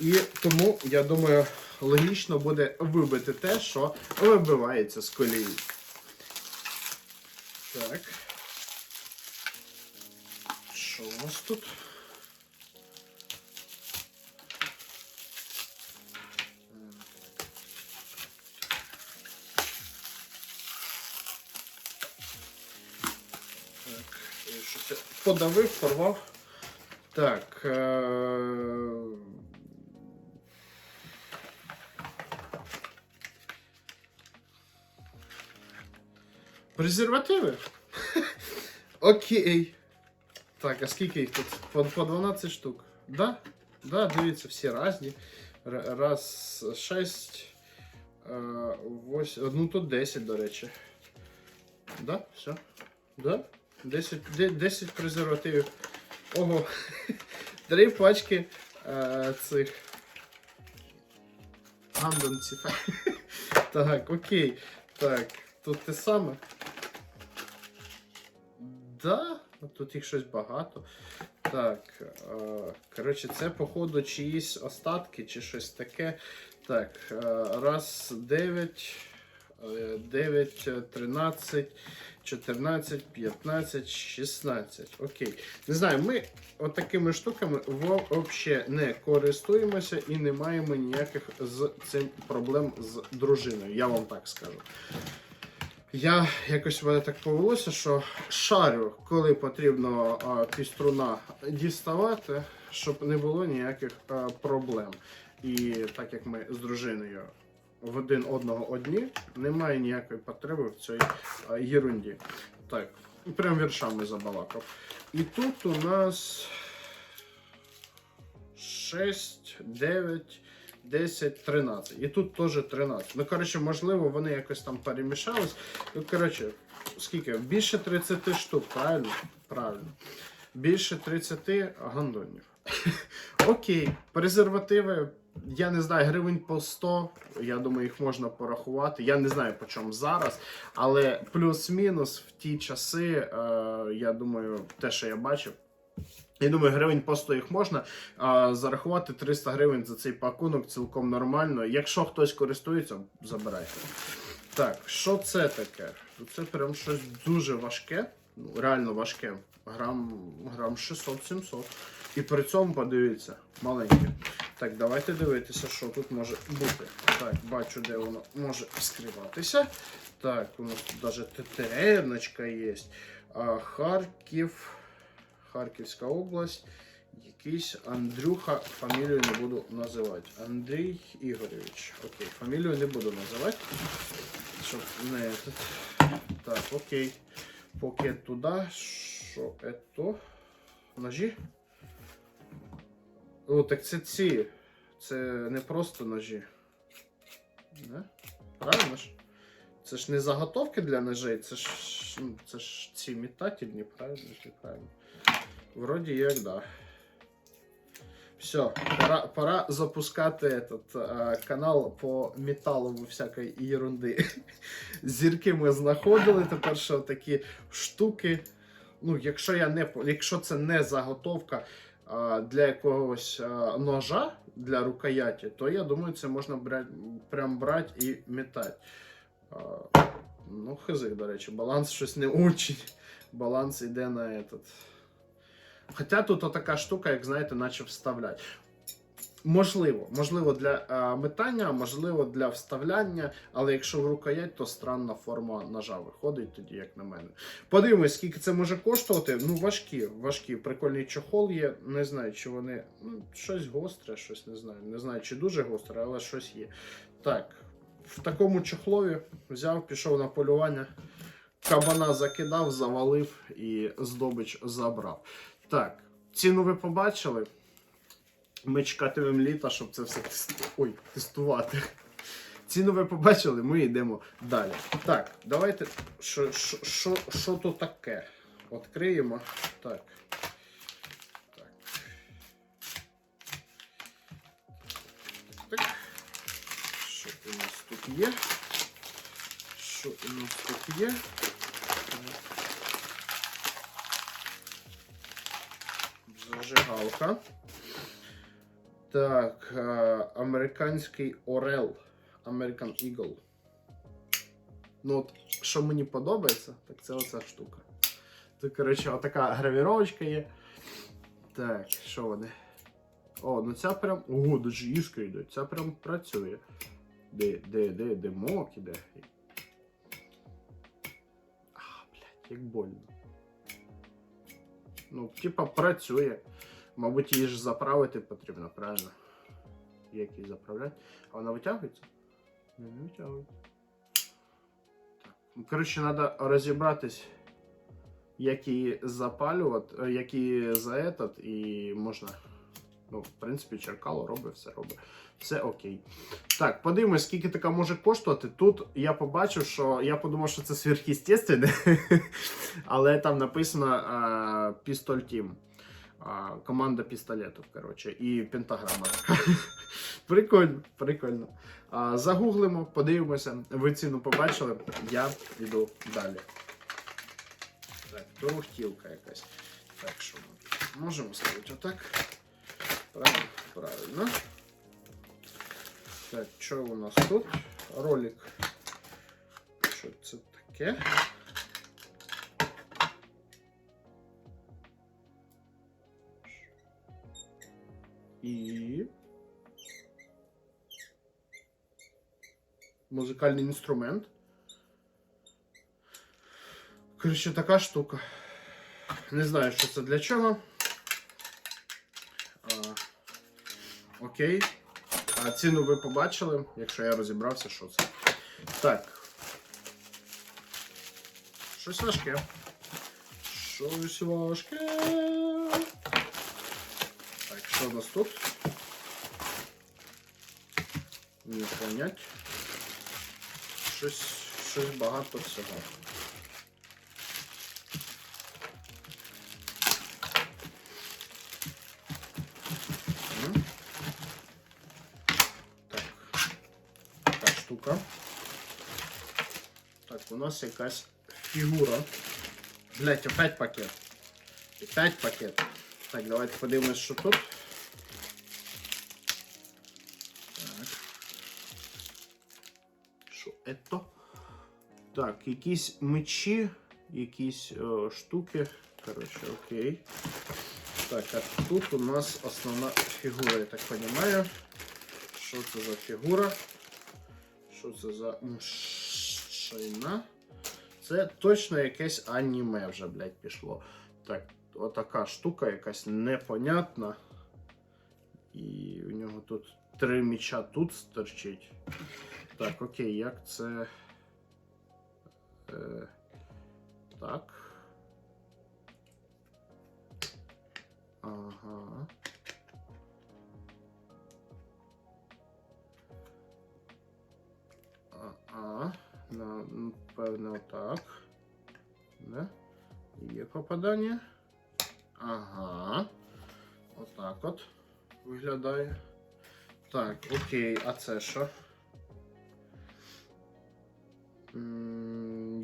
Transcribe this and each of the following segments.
І тому, я думаю, логічно буде вибити те, що вибивається з колії. Так. Що у нас тут? Так, я щось подавив, порвав. Так. Е... Презервативи? Окей. Так, а скільки їх тут? По, по 12 штук. Да? Да, дивіться, всі різні. Раз, шесть. Е, восьм. Ну тут 10, до речі. Да? Все? Да? 10, 10 презервативів. Ого. Три пачки е, цих. гандонців. так, окей. Так, тут те саме. Да, тут їх щось багато. Так, е, коротше, це, походу, чиїсь остатки чи щось таке. Так, е, раз, 9, 9, 13, 14, 15, 16. Окей. Не знаю, ми от штуками взагалі не користуємося і не маємо ніяких з цим проблем з дружиною. Я вам так скажу. Я якось в мене так повелося, що шарю, коли потрібно піструна діставати, щоб не було ніяких проблем. І так як ми з дружиною в один одного одні, немає ніякої потреби в цій а, єрунді. Так, прям віршами забалакав. І тут у нас 6, 9, 10, 13. І тут теж 13. Ну, коротше, можливо, вони якось там перемішались. Ну, коротше, скільки? Більше 30 штук, правильно? Правильно. Більше 30 гандонів. Окей, презервативи. Я не знаю, гривень по 100. Я думаю, їх можна порахувати. Я не знаю по чому зараз. Але плюс-мінус в ті часи, е, я думаю, те, що я бачив. Я думаю, гривень по 100 їх можна. А зарахувати 300 гривень за цей пакунок цілком нормально. Якщо хтось користується, забирайте. Так, що це таке? Це прям щось дуже важке, ну, реально важке. Грам, грам 600-700. І при цьому подивіться, маленьке. Так, давайте дивитися, що тут може бути. Так, бачу, де воно може скриватися. Так, у нас тут навіть ТТР є. А, Харків. Харківська область. Якийсь Андрюха, фамілію не буду називати. Андрій Ігорович. Окей, фамілію не буду називати. Щоб не. Так, окей. Поки туди. Що это? Ножі? О, так це ці. Це не просто ножі. Не? Правильно ж? Це ж не заготовки для ножей, це ж, ну, це ж ці метательні, правильно правильно. Вроді як да. Все, пора, пора запускати этот э, канал по металу всякої ерунди. Зірки ми знаходили. Тепер що такі штуки. Ну, якщо я не по- якщо це не заготовка а, для якогось а, ножа для рукояті, то я думаю, це можна брать, прям брати і метати. А, ну, хизик, до речі, баланс щось не очень. Баланс йде на этот. Хоча тут така штука, як знаєте, наче вставлять. Можливо, можливо, для а, метання, можливо для вставляння, але якщо в рукоять, то странна форма ножа виходить тоді, як на мене. Подивимось, скільки це може коштувати. Ну, важкі, важкі. Прикольний чохол є. Не знаю, чи вони. Ну, щось гостре, щось не знаю. Не знаю, чи дуже гостре, але щось є. Так, в такому чохлові взяв, пішов на полювання, кабана закидав, завалив і здобич забрав. Так, ціну ви побачили. Ми чекатимемо літа, щоб це все тест- Ой, тестувати. Ціну ви побачили, ми йдемо далі. Так, давайте. Що, що то таке? Відкриємо. Так. Так. Так. Що у нас тут є? Що у нас тут є? Зажигалка. Так, е, американський Орел. American Eagle. Ну, от, що мені подобається, так це оця штука. Тут, коротше, отака гравіровочка є. Так, що вони? О, ну ця прям. Ого, даже іскри йдуть. Ця прям працює. Де, де, де, де мок іде. А, блядь, як больно. Ну, типа, працює. Мабуть, її ж заправити потрібно, правильно? Як її заправляти? А вона витягується? Не, не витягується. Ну, коротше, треба розібратись, як її запалювати, е, як її за этот, і можна. Ну, в принципі, черкало робить, все робить. Все окей. Так, подивимось, скільки така може коштувати. Тут я побачив, що я подумав, що це сверхъестественне, але там написано а, Pistol Team. А, команда пістолетів, коротше, і пентаграма. прикольно, прикольно. А, загуглимо, подивимося. Ви ціну побачили, я йду далі. Так, торохтілка якась. Так, що ми можемо ставити отак. Правильно, правильно. Так, що у нас тут? Ролик. Що це таке? І. Музикальний інструмент. Коротше, така штука. Не знаю, що це для чого. Окей. А ціну ви побачили, якщо я розібрався, що це. Так. Щось важке. Щось важке. Так, що у нас тут? Не понять. Щось, щось багато всього. М. Так. Така штука. Так, у нас якась фігура. Блять, опять пакет. Опять пакет. Так, давайте подивимось, що тут. Так. Що это? Так, якісь мечі, якісь е, штуки. Коротше, окей. Так, а тут у нас основна фігура, я так розумію. Що це за фігура? Що це за мшина? Це точно якесь аніме вже, блядь, пішло. Так, отака штука якась непонятна. І у нього тут три міча тут стерчить. Так, окей, як це. Е, так. Ага. А, на, певно, так. Да? Є попадання. Ага. Отак от виглядає. Так, окей, а це що?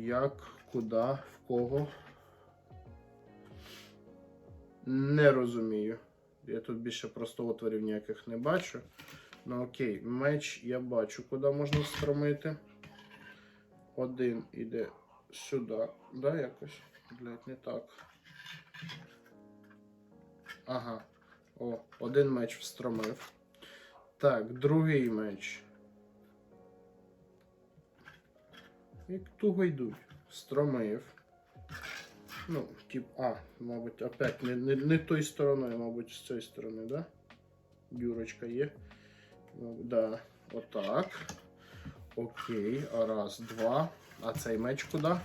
Як, куди, в кого? Не розумію. Я тут більше просто отворів ніяких не бачу. Ну окей, меч я бачу, куди можна встромити. Один іде сюди. Да, якось? Блять, не так. Ага. О, один меч встромив. Так, другий меч. Як туго йдуть. Встромив. Ну, тип, а, мабуть, опять не, не, не той стороною, мабуть, з цієї сторони, да? Дюрочка є. Ну, да, отак. Окей, раз, два. А цей меч куди? Е,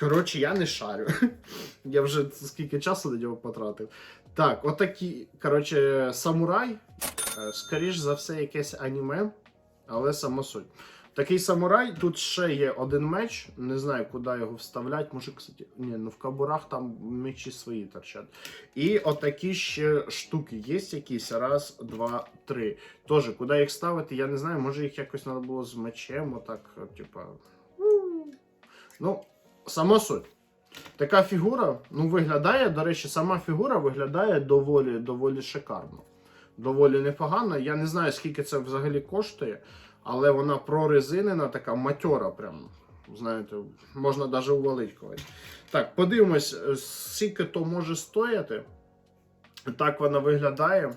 Коротше, я не шарю. Я вже скільки часу на нього потратив. Так, отакі, коротше, самурай. Е, Скоріш за все, якесь аніме, але сама суть. Такий самурай, тут ще є один меч. Не знаю, куди його вставляти. Може, кстати, ні, ну в кабурах там мечі свої торчать. І отакі ще штуки є якісь. Раз, два, три. Тоже, куди їх ставити, я не знаю. Може їх якось треба було з мечем, отак, типа. Ну, само суть. Така фігура, ну, виглядає, до речі, сама фігура виглядає доволі, доволі шикарно. Доволі непогано. Я не знаю, скільки це взагалі коштує, але вона прорезинена, така матьора, прям. Знаєте, можна навіть увалити когось. Так, подивимось, е, скільки то може стояти. Так вона виглядає.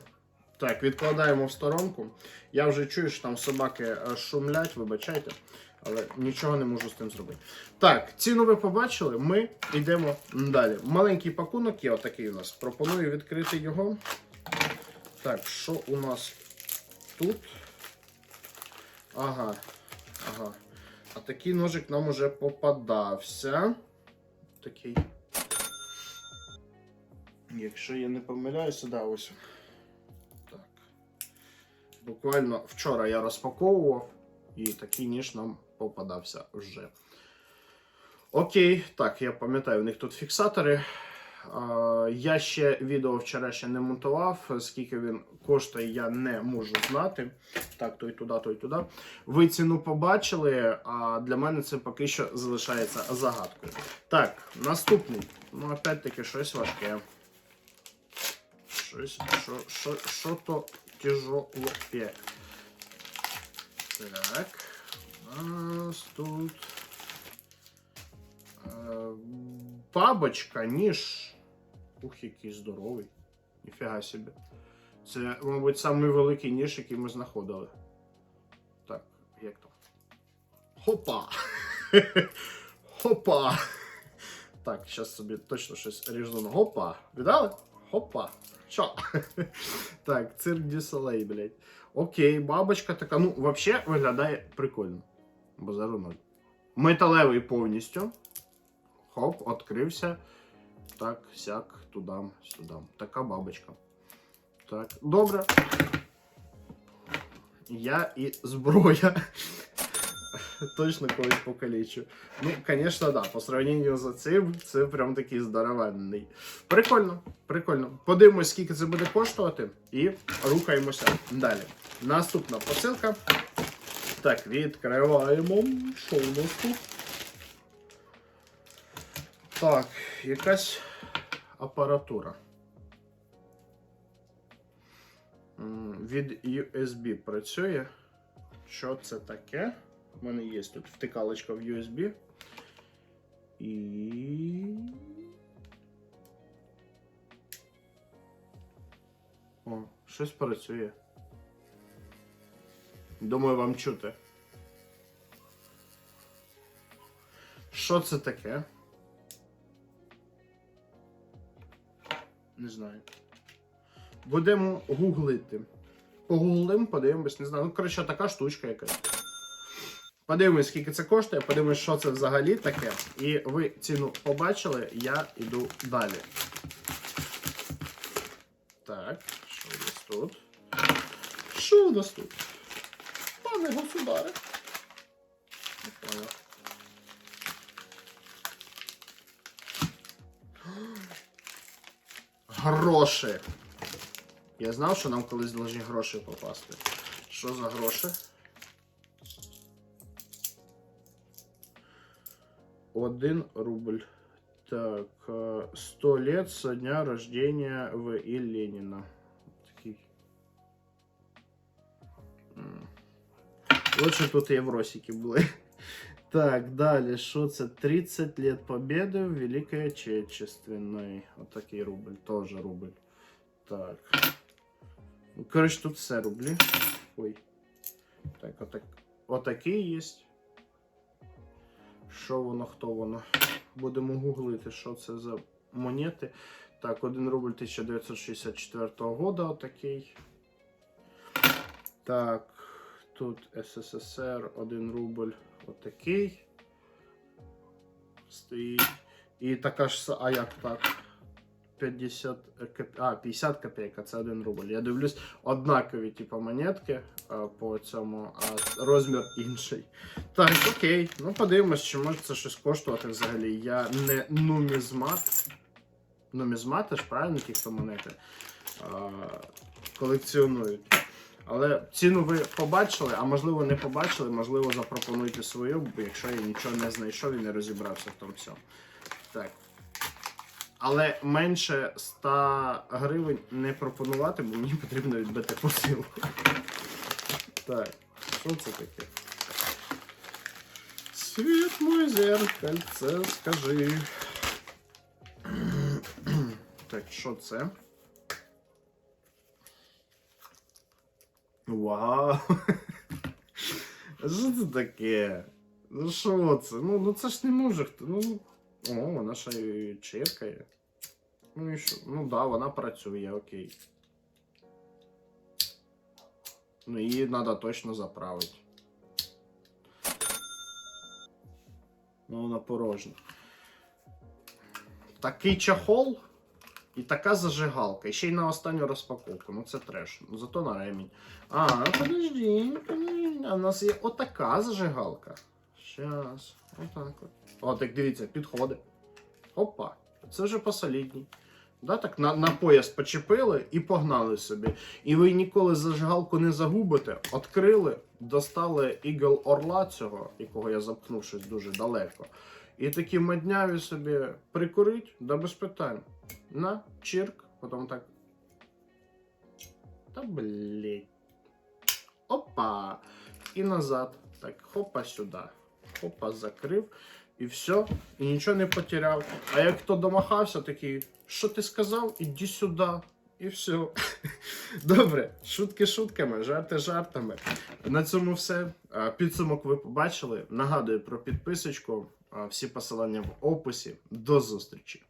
Так, відкладаємо в сторонку. Я вже чую, що там собаки е, шумлять, вибачайте, але нічого не можу з тим зробити. Так, ціну ви побачили, ми йдемо далі. Маленький пакунок є отакий у нас. Пропоную відкрити його. Так, що у нас тут? Ага. Ага. А такий ножик нам уже попадався. Такий. Якщо я не помиляюся, да, ось. Так. Буквально вчора я розпаковував, і такий ніж нам попадався вже. Окей, так, я пам'ятаю, у них тут фіксатори. Я ще відео вчора ще не монтував. Скільки він коштує, я не можу знати. Так, то й туди, то й туди. Ви ціну побачили, а для мене це поки що залишається загадкою. Так, наступний. Ну, опять-таки, щось важке. Щось, що, то тяжелое. Так. У нас тут. Е, Бабочка, ніж. Ух, який здоровий. Ніфіга собі. Це, мабуть, самий великий ніж, який ми знаходили. Так, як там? Хопа! Хопа! Так, зараз собі точно щось ріжну. Гопа! Видали? Хопа! Що? так, цирк Дю Солей, блядь. Окей, бабочка така. Ну, взагалі виглядає прикольно. Базару ноль. Металевий повністю. Хоп, відкрився. Так, сяк, тудам, сюдам. Така бабочка. Так, добре. Я і зброя. Точно колись покалічу. Ну, звісно, да. По сравненню з цим, це прям такий здоровенний. Прикольно, прикольно. Подивимось, скільки це буде коштувати, і рухаємося далі. Наступна посилка. Так, відкриваємо. Що у нас тут? Так, якась апаратура. Від USB працює. Що це таке? У мене є тут втикалочка в USB. І. О, щось працює. Думаю, вам чути. Що це таке? Не знаю. Будемо гуглити. Погуглимо, подивимось, не знаю. Ну, коротше, така штучка якась. Подивимось, скільки це коштує, подивимось, що це взагалі таке. І ви ціну побачили, я йду далі. Так, що у нас тут? Що у нас тут? Пане государе. Не. Гроші. Я знав, що нам колись должні гроші попасти. Що за гроші? Один рубль. Так, э, 100 лет со дня рождения В.И. Ленина. Такий. М. Лучше тут євросики були. Так, далі, що це? 30 лет победы в Великой Отечественной. Отакий рубль, теж рубль. Так. Ну, коротше, тут все рублі. Ой. Так, отак. Отакий є. Що воно, хто воно? Будемо гуглити, що це за монети. Так, 1 рубль 1964 года отакий. Так, тут СССР, 1 рубль отакий. Стоїть. І така ж, а як так? 50, коп... а, 50 копійок, а це 1 рубль. Я дивлюсь, однакові, типу, монетки а, по цьому, а розмір інший. Так, окей. Ну подивимось, чи може це щось коштувати взагалі. Я не нумізмат. Нумізмати ж правильно ті, хто монети а, колекціонують. Але ціну ви побачили, а можливо не побачили, можливо, запропонуйте свою, якщо я нічого не знайшов і не розібрався в тому всьому. Так, Але менше 100 гривень не пропонувати, бо мені потрібно відбити посилку. Так, що це таке? Світ мой зеркальце, скажи. Так, що це? Вау! Що це таке? Ну що це? Ну, ну це ж не може хто. Ну. О, вона ще й чиркає. Ну і що? Ну да, вона працює, окей. Ну її треба точно заправити. Ну, вона порожня. Такий чахол і така зажигалка. І ще й на останню розпаковку. Ну це треш. Ну зато на ремінь. А, ну подожди, подожди. А в нас є отака зажигалка. Щас. Отак от. О, так дивіться, підходить. Опа. Це вже посолідній. Да, так на, на пояс почепили і погнали собі. І ви ніколи зажигалку не загубите. Открили, достали ігл орла цього, якого я запхнув щось дуже далеко. І такі мадняві собі прикурить, да без питань. На, чирк, потім так. Та блять. Опа! І назад. Так, хопа сюди. Хопа, закрив. І все, і нічого не потеряв. А як хто домахався, такий, що ти сказав? Іди сюди. І все. Добре, шутки шутками, жарти жартами. На цьому все. Підсумок ви побачили. Нагадую про підписочку. Всі посилання в описі. До зустрічі!